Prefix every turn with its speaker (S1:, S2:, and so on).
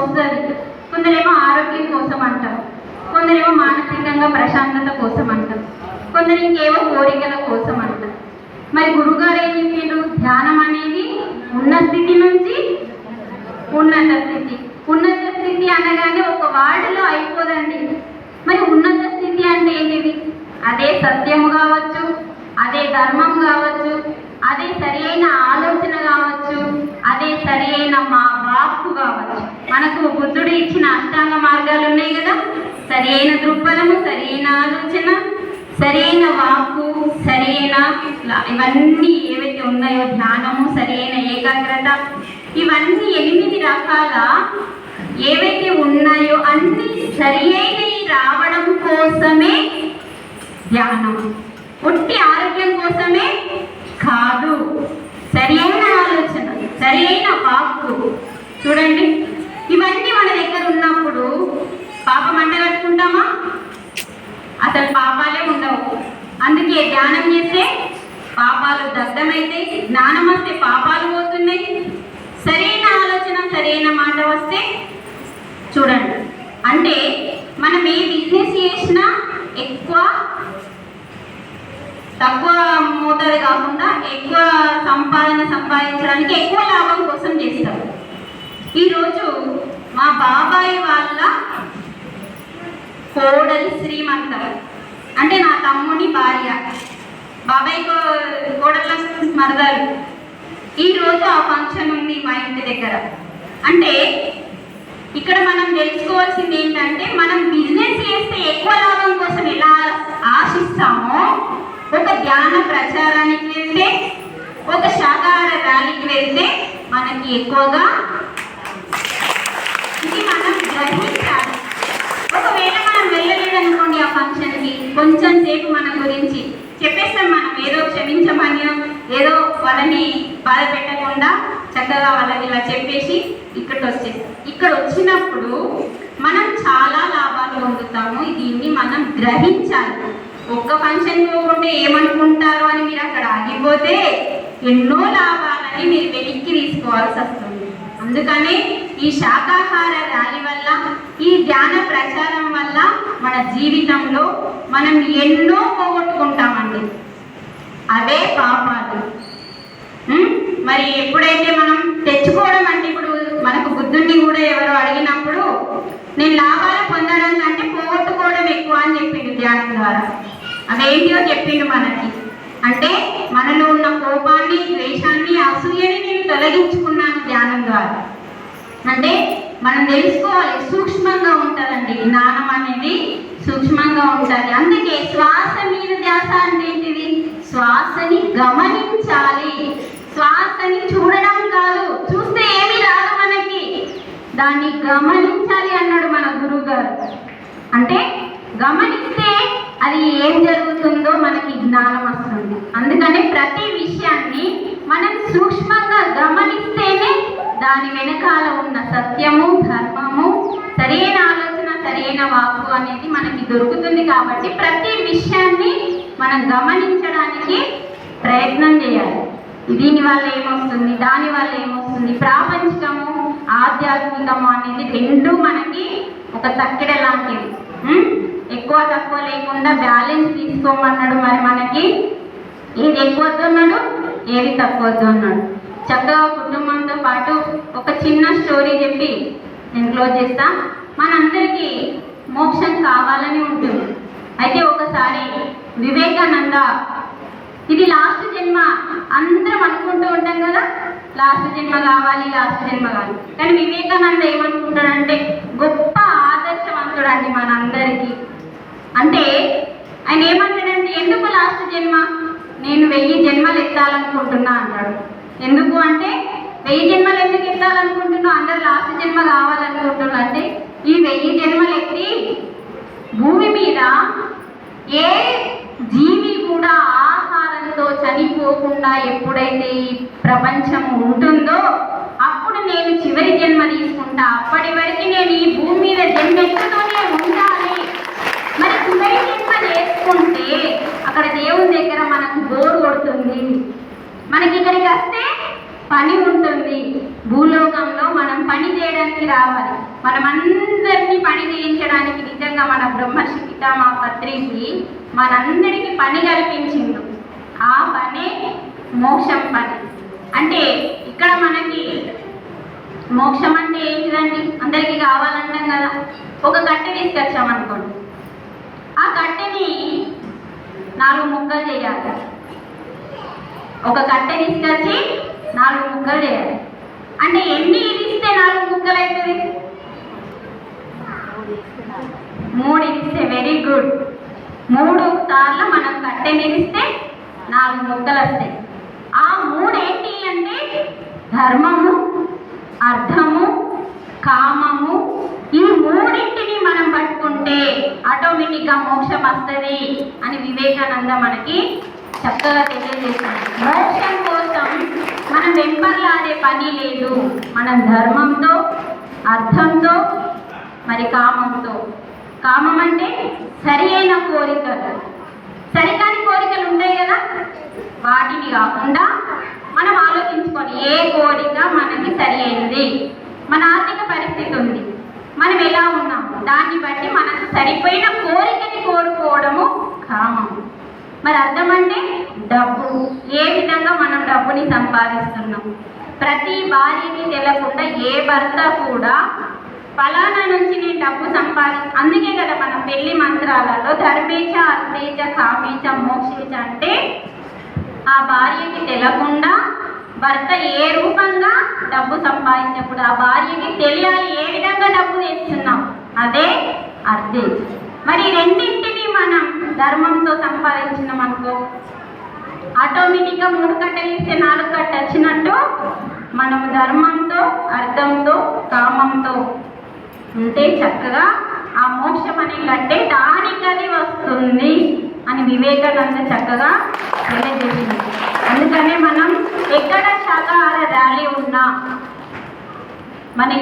S1: వస్తుంది. కొందరేమో ఆరోగ్యం కోసం అంటారు. కొందరేమో మానసికంగా ప్రశాంతత కోసం అంటారు. కొందరు ఇంకేవో కోరికల కోసం అంటారు. మరి గురుగారు ఏం చెప్పిండ్రు ధ్యానం అనేది ఉన్న స్థితి నుంచి ఉన్నత స్థితి. ఉన్నత స్థితి అనగానే ఒక వార్డులో అయిపోదండి. మరి ఉన్నత స్థితి అంటే ఏంటిది? అదే సత్యము కావచ్చు అదే ధర్మం కావచ్చు అదే సరి అయిన ఆలోచన కావచ్చు అదే సరి అయిన మా వాక్కు కావచ్చు మనకు బుద్ధుడు అష్టాంగ మార్గాలు ఉన్నాయి కదా. సరి అయిన దృక్పథము సరి అయిన ఆలోచన సరైన వాక్కు సరైన ఇవన్నీ ఏవైతే ఉన్నాయో ధ్యానము సరైన ఏకాగ్రత ఇవన్నీ ఎనిమిది రకాల ఏవైతే ఉన్నాయో అన్ని సరియైనవి రావడం కోసమే ధ్యానం. ఒట్టి ఆరోగ్యం కోసమే కాదు. సరి అయిన ఆలోచన సరైన వాక్కు. చూడండి ఇవన్నీ మన దగ్గర ఉన్నప్పుడు పాపం అంటగట్టుకుంటామా అసలు పాపాలే ఉండవు అందుకే ధ్యానం చేస్తే పాపాలు దగ్ధమైతే జ్ఞానం వస్తే పాపాలు పోతున్నాయి. సరైన ఆలోచన సరైన మాట వస్తే చూడండి. అంటే మనం ఏ బిజినెస్ చేసినా ఎక్కువ తక్కువ మోతాదు కాకుండా ఎక్కువ సంపాదన సంపాదించడానికి ఎక్కువ లాభం కోసం చేస్తాం. ఈరోజు మా బాబాయ్ వాళ్ళ కోడలి శ్రీమంతం అంటే నా తమ్ముని భార్య. బాబాయ్ కో- కోడళ్ళ మరదలు. ఈరోజు ఆ ఫంక్షన్ ఉంది మా ఇంటి దగ్గర. అంటే ఇక్కడ మనం తెలుసుకోవాల్సింది ఏంటంటే మనం బిజినెస్ చేస్తే ఎక్కువ లాభం కోసం ఎలా ఆశిస్తామో ఒక ధ్యాన ప్రచారానికి వెళ్తే ఒక శాకాహార ర్యాలీకి వెళ్తే మనకి ఎక్కువగా ఇది మనం గ్రహించ ఒకవేళ మనం వెళ్ళలేదనుకోండి ఆ ఫంక్షన్కి కొంచెం సేపు మన గురించి చెప్పేస్తాం మనం ఏదో క్షమించమని ఏదో వాళ్ళని బాధ పెట్టకుండా చక్కగా వాళ్ళని ఇలా చెప్పేసి ఇక్కడ వచ్చేస్తాం ఇక్కడ వచ్చినప్పుడు మనం చాలా లాభాలు పొందుతాము. దీన్ని మనం గ్రహించాలి. ఒక్క ఫంక్షన్ పోకుంటే ఏమనుకుంటారు అని మీరు అక్కడ ఆగిపోతే ఎన్నో లాభాలని మీరు వెనక్కి తీసుకోవాల్సి వస్తుంది. అందుకనే ఈ శాకాహార ర్యాలీ వల్ల ఈ ధ్యాన ప్రచారం వల్ల మన జీవితంలో మనం ఎన్నో పోగొట్టుకుంటామండి. అవే పాపాలు. మరి ఎప్పుడైతే మనం తెచ్చుకోవడం అంటే ఇప్పుడు మనకు బుద్ధుడిని కూడా ఎవరు అడిగినప్పుడు నేను లాభాలు పొందడం కంటే పోగొట్టుకోవడం ఎక్కువ అని చెప్పిండు ధ్యానం ద్వారా. అదేంటిదో చెప్పిండు మనకి. అంటే మనలో ఉన్న కోపాన్ని ద్వేషాన్ని అసూయని నేను తొలగించుకున్నాను ధ్యానం ద్వారా. అంటే మనం తెలుసుకోవాలి సూక్ష్మంగా ఉంటుందండి. జ్ఞానం అనేది సూక్ష్మంగా ఉంటుంది అందుకే శ్వాస మీద ధ్యాస అంటే ఏంటిది? శ్వాసని గమనించాలి. శ్వాసని చూడడం కాదు చూస్తే ఏమి రాదు మనకి. దాన్ని గమనించాలి అన్నాడు మన గురువు గారు అంటే గమనిస్తే అది ఏం జరుగుతుందో మనకి జ్ఞానం వస్తుంది. అందుకనే ప్రతి విషయాన్ని మనం సూక్ష్మంగా గమనిస్తే దాని వెనకాల ఉన్న సత్యము ధర్మము సరైన ఆలోచన సరైన వాక్కు అనేది మనకి దొరుకుతుంది కాబట్టి ప్రతి విషయాన్ని మనం గమనించడానికి ప్రయత్నం చేయాలి. దీని వల్ల ఏమొస్తుంది? దాని వల్ల ఏమొస్తుంది? ప్రాపంచికము ఆధ్యాత్మికము అనేది రెండు మనకి ఒక తక్కిడ లాంటివి. ఎక్కువ తక్కువ లేకుండా బ్యాలెన్స్ తీసుకోమన్నాడు మరి మనకి. ఏది ఎక్కువ వద్దు అన్నాడు ఏది తక్కువ వద్దన్నాడు చక్కగా కుటుంబంతో పాటు ఒక చిన్న స్టోరీ చెప్పి నేను క్లోజ్ చేస్తా. మనందరికీ మోక్షం కావాలని ఉంటుంది. అయితే ఒకసారి వివేకానంద ఇది లాస్ట్ జన్మ. అందరం అనుకుంటూ ఉంటాం కదా లాస్ట్ జన్మ కావాలి లాస్ట్ జన్మ కావాలి. కానీ వివేకానంద ఏమనుకుంటాడంటే గొప్ప ఆదర్శవంతుడు అండి మనందరికీ. అంటే ఆయన ఏమంటాడంటే ఎందుకు లాస్ట్ జన్మ? నేను వెయ్యి జన్మలు ఎత్తాలనుకుంటున్నా అన్నాడు ఎందుకు అంటే వెయ్యి జన్మలు ఎందుకు ఎత్తాలనుకుంటున్నావు? అందరు లాస్ట్ జన్మ కావాలనుకుంటున్నావు అంటే ఈ వెయ్యి జన్మలు ఎత్తి భూమి మీద ఏ జీవి కూడా ఆహారంతో చనిపోకుండా ఎప్పుడైతే ఈ ప్రపంచం ఉంటుందో అప్పుడు నేను చివరి జన్మ తీసుకుంటా. అప్పటి వరకు నేను ఈ భూమి మీద జన్మెత్తుతూనే ఉండాలి. మరి చివరి జన్మ చేసుకుంటే అక్కడ దేవుని దగ్గర మనకు బోరు కొడుతుంది. మనకి ఇక్కడికి వస్తే పని ఉంటుంది. భూలోకంలో మనం పని చేయడానికి రావాలి. మనం అందరినీ పని చేయించడానికి నిజంగా మన బ్రహ్మర్షి మా పత్రికి మనందరికీ పని కల్పించిండు. ఆ పనే మోక్షం పని. అంటే ఇక్కడ మనకి మోక్షం అంటే ఏంటిదండి? అందరికీ కావాలంటాం కదా. ఒక కట్టె తీసుకొచ్చామనుకోండి ఆ కట్టెని నాలుగు ముక్కలు చేయాలి. ఒక కట్టె తీసుకొచ్చి నాలుగు ముక్కలు చేయాలి. అంటే ఎన్ని ఇస్తే నాలుగు ముక్కలు అవుతుంది మూడు ఇస్తే వెరీ గుడ్ మూడు సార్లు మనం కట్టె మిగిస్తే నాలుగు ముక్కలు వస్తాయి. ఆ మూడు ఏంటి అంటే ధర్మము అర్థము కామము. ఈ మూడింటిని మనం పట్టుకుంటే ఆటోమేటిక్గా మోక్షం వస్తుంది అని వివేకానంద మనకి చక్కగా తెలియజేస్తుంది మోక్షం కోసం మనం వెంపర్లాడే పని లేదు. మనం ధర్మంతో అర్థంతో మరి కామంతో. కామం అంటే సరి అయిన కోరికలు. సరికాని కోరికలు ఉంటాయి కదా? వాటిని కాకుండా మనం ఆలోచించుకొని ఏ కోరిక మనకి సరి అయింది మన ఆర్థిక పరిస్థితి ఉంది. మనం ఎలా ఉన్నాం? దాన్ని బట్టి మనకు సరిపోయిన కోరికని కోరుకోవడము కామం. మరి అర్థం అంటే డబ్బు. ఏ విధంగా మనం డబ్బుని సంపాదిస్తున్నాం? ప్రతి భార్యకి తెలకుండా ఏ భర్త కూడా ఫలానా నుంచి నేను డబ్బు సంపాది అందుకే కదా మనం పెళ్ళి మంత్రాలలో ధర్మేచ అర్థేచ కామేచ మోక్షేచ అంటే ఆ భార్యకి తెలకుండా భర్త ఏ రూపంగా డబ్బు సంపాదించినప్పుడు ఆ భార్యకి తెలియాలి ఏ విధంగా డబ్బు తెస్తున్నాం. అదే అర్థే మరి రెండింటిని మనం ధర్మంతో సంపాదించినాం అనుకో ఆటోమేటిక్గా మూడు కట్టలు ఇస్తే నాలుగు కట్ట వచ్చినట్టు మనం ధర్మంతో అర్థంతో కామంతో ఉంటే చక్కగా ఆ మోక్షం అనే కంటే దానికది వస్తుంది అని వివేకానంద చక్కగా తెలియజేసింది. అందుకనే మనం ఎక్కడ శాకాహార ర్యాలీ ఉన్నా మనకి